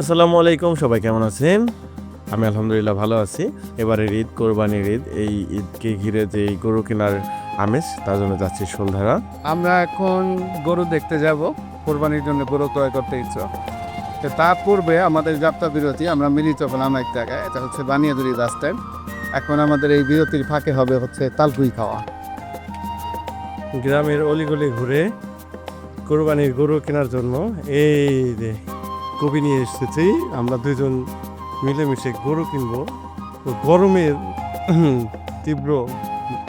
আসসালামু আলাইকুম সবাই কেমন আছেন? আমি আলহামদুলিল্লাহ ভালো আছি। এবারের ঈদ কোরবানির ঈদ এই ঈদকে ঘিরে যে এই গরু কেনার আমেজ তার জন্য যাচ্ছি শোলধারা আমরা এখন গরু দেখতে যাব কোরবানির জন্য গরু ক্রয় করতে ইচ্ছুক তো তার পূর্বে আমাদের যাত্রা বিরতি আমরা মিলিত হলাম এক জায়গায় এটা হচ্ছে বানিয়াদুরি স্ট্যান্ড। এখন আমাদের এই বিরতির ফাঁকে হবে হচ্ছে তালকুই খাওয়া। গ্রামের অলিগলি ঘুরে কোরবানির গরু কেনার জন্য এই কবি নিয়ে এসেছি। আমরা দুজন মিলেমিশে গরু কিনবো। তো গরমের তীব্র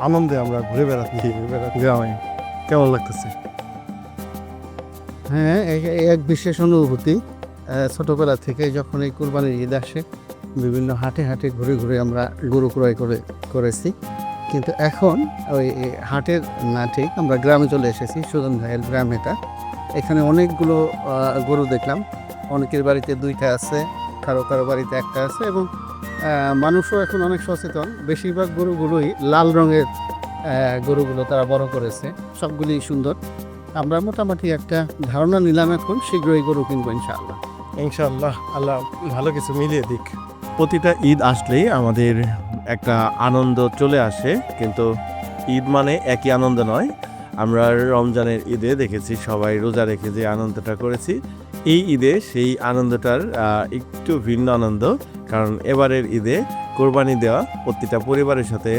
আনন্দে আমরা ঘুরে বেড়াচ্ছি। গ্রামে। কেমন লাগতেছে? হ্যাঁ এক বিশেষ অনুভূতি। ছোটবেলা থেকে যখন এই কোরবানির ঈদ আসে বিভিন্ন হাটে হাটে ঘুরে ঘুরে আমরা গরু ক্রয় করে করেছি। কিন্তু এখন ওই হাটের না ঠিক আমরা গ্রামে চলে এসেছি সুজন ভাইয়ের গ্রাম এটা। এখানে অনেকগুলো আহ, গরু দেখলাম। অনেকের বাড়িতে দুইটা আছে, কারও কারও বাড়িতে একটা আছে এবং মানুষও এখন অনেক সচেতন। বেশিরভাগ গরুগুলোই লাল রঙের গরুগুলো তারা বড় করেছে। সবগুলি সুন্দর। আমরা মোটামুটি একটা ধারণা নিলাম এখন, শীঘ্রই গরু কিনবো ইনশাআল্লাহ। ইনশাআল্লাহ, আল্লাহ ভালো কিছু মিলিয়ে দিক। প্রতিটা ঈদ আসলেই আমাদের একটা আনন্দ চলে আসে, কিন্তু ঈদ মানে একই আনন্দ নয়। আমরা রমজানের ঈদে দেখেছি, সবাই রোজা রেখে যে আনন্দটা করেছি এই ঈদে সেই আনন্দটার একটু ভিন্ন আনন্দ। কারণ এবারের ঈদে কোরবানি দেওয়া প্রতিটা পরিবারের সাথে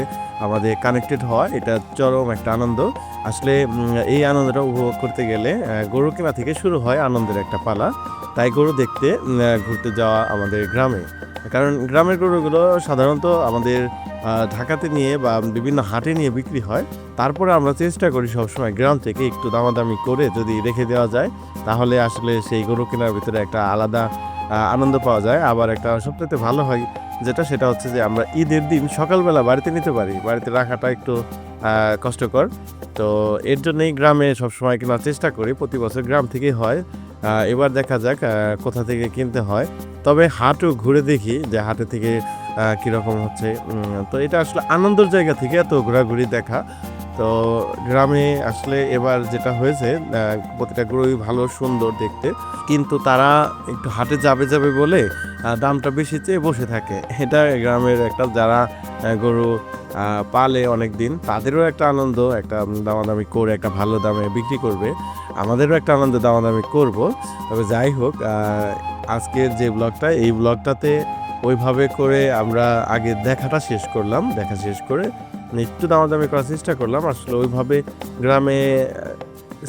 আমাদের কানেক্টেড হওয়া, এটা চরম একটা আনন্দ। আসলে এই আনন্দটা উপভোগ করতে গেলে গরু কেনা থেকে শুরু হয় আনন্দের একটা পালা। তাই গরু দেখতে ঘুরতে যাওয়া আমাদের গ্রামে। কারণ গ্রামের গরুগুলো সাধারণত আমাদের ঢাকাতে নিয়ে বা বিভিন্ন হাটে নিয়ে বিক্রি হয়। তারপরে আমরা চেষ্টা করি সবসময় গ্রাম থেকে একটু দামাদামি করে যদি রেখে দেওয়া যায় তাহলে আসলে সেই গরু কেনার ভিতরে একটা আলাদা আনন্দ পাওয়া যায়। আবার একটা সবথেকে ভালো হয় যেটা, সেটা হচ্ছে যে আমরা ঈদের দিন সকালবেলা বাড়িতে নিতে পারি। বাড়িতে রাখাটা একটু কষ্টকর। তো এর জন্যই গ্রামে সবসময় কেনার চেষ্টা করি। প্রতি বছর গ্রাম থেকেই হয়। এবার দেখা যাক কোথা থেকে কিনতে হয়। তবে হাটও ঘুরে দেখি যে হাটে থেকে কীরকম হচ্ছে। তো এটা আসলে আনন্দের জায়গা থেকে এত ঘোরাঘুরি দেখা। তো গ্রামে আসলে এবার যেটা হয়েছে প্রতিটা গরুই ভালো, সুন্দর দেখতে। কিন্তু তারা একটু হাটে যাবে যাবে বলে দামটা বেশি চেয়ে বসে থাকে। এটা গ্রামের একটা, যারা গরু পালে অনেক দিন তাদেরও একটা আনন্দ, একটা দামাদামি করে, একটা ভালো দামে বিক্রি করবে। আমাদেরও একটা আনন্দ দামাদামি করব। তবে যাই হোক আজকের যে ব্লগটা, এই ব্লগটাতে ওইভাবে করে আমরা আগে দেখাটা শেষ করলাম। দেখা শেষ করে একটু দামাদামি করার চেষ্টা করলাম। আসলে ওইভাবে গ্রামে,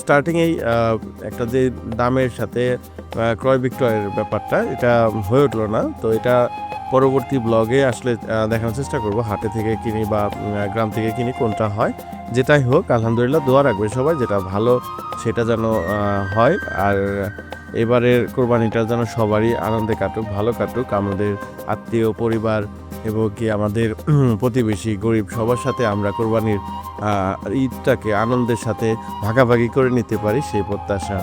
স্টার্টিংয়েই একটা যে দামের সাথে ক্রয় বিক্রয়ের ব্যাপারটা, এটা হয়ে উঠল না। তো এটা পরবর্তী ব্লগে আসলে দেখানোর চেষ্টা করব, হাটে থেকে কিনি বা গ্রাম থেকে কিনি কোনটা হয়। যেটাই হোক, আলহামদুলিল্লাহ, দোয়া রাখবে সবাই, যেটা ভালো সেটা যেন হয়। আর এবারের কোরবানিটা যেন সবারই আনন্দে কাটুক, ভালো কাটুক। আমাদের আত্মীয়, পরিবার এবং কি আমাদের প্রতিবেশী গরিব সবার সাথে আমরা কোরবানির ঈদটাকে আনন্দের সাথে ভাগাভাগি করে নিতে পারি, সেই প্রত্যাশা।